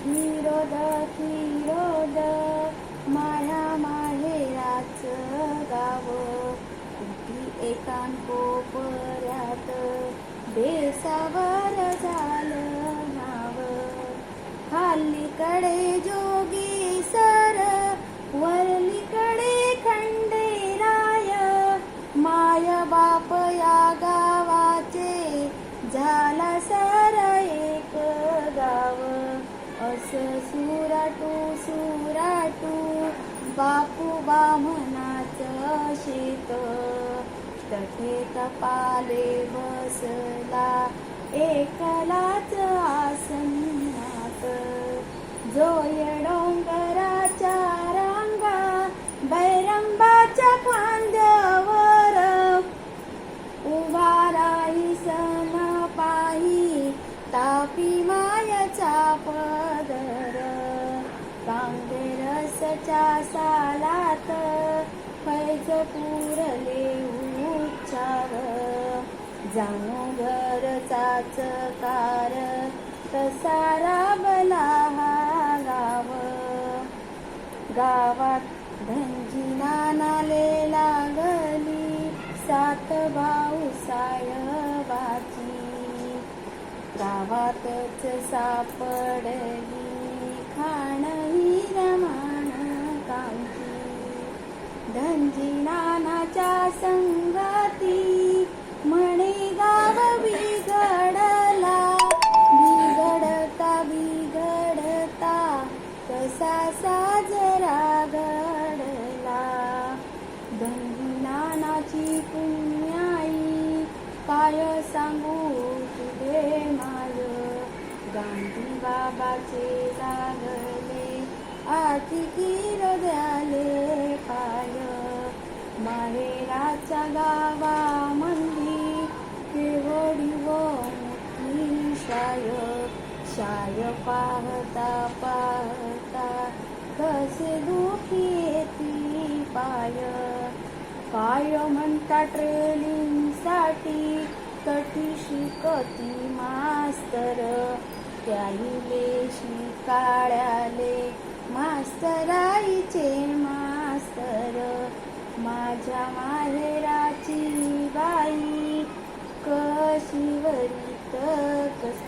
खिरोद खिरोद माया माहेराच गाव. कुठी एकान कोपऱ्यात बेसावर झालं नाव खालीकडे जो बापू बामनाच शीत तठे तपाले बसला एकलाच आसनात जोय डोंगराच्या रांगा बैरंबाच्या खांद्यावर उभा राही सण पाही तापी मायाचा पदर कांगरसच्या सालात फैज पुरले उच्चार. जाणू घरचाच कार तसा बला हा गाव. गावात धनजी नानाले लागली सात भाऊ सायबाची गावातच सापडली खाण कसा साजरा घडला धनजी पुण्याई काय सांगू तुझे माय गांधी बाबाचे लागले आती हृदयाले पाय माहेराच्या गावा मंदी केवडी व मोठी शाय शाय पाहता कसे दुखी येती पाय. काय म्हणता ट्रेनिंगसाठी? कठी शिकती मास्तर? त्याईले शिकाळ्याले मास्तराईचे मास्तर. माझ्या माहेराची बाई कशी वरित कस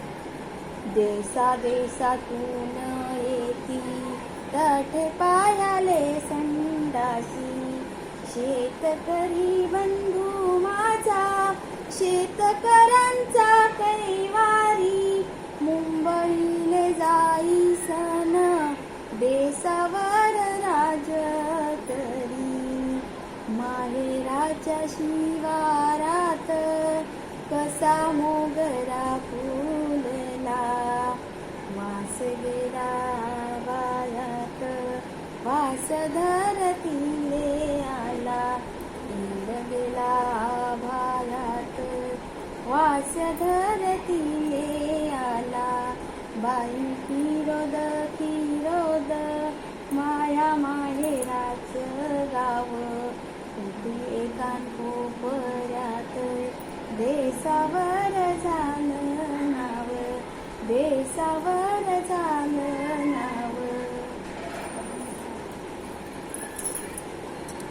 देसा देसातून येती तठे पायाले संडासी. शेतकरी बंधू माझा शेतकऱ्यांचा कैवारी. मुंबईले जाई सन देसावर राज तरी. माहेराच्या शिवारात कसा मोगरा फुलला. मास गेला वास धरतीले आला. इंद गेला भायात वास धरतीले आला. बाई किरोद किरोद माया माहेराच गाव. कुठे एकान कोपऱ्यात देसावर झालं नाव. देसावर झालं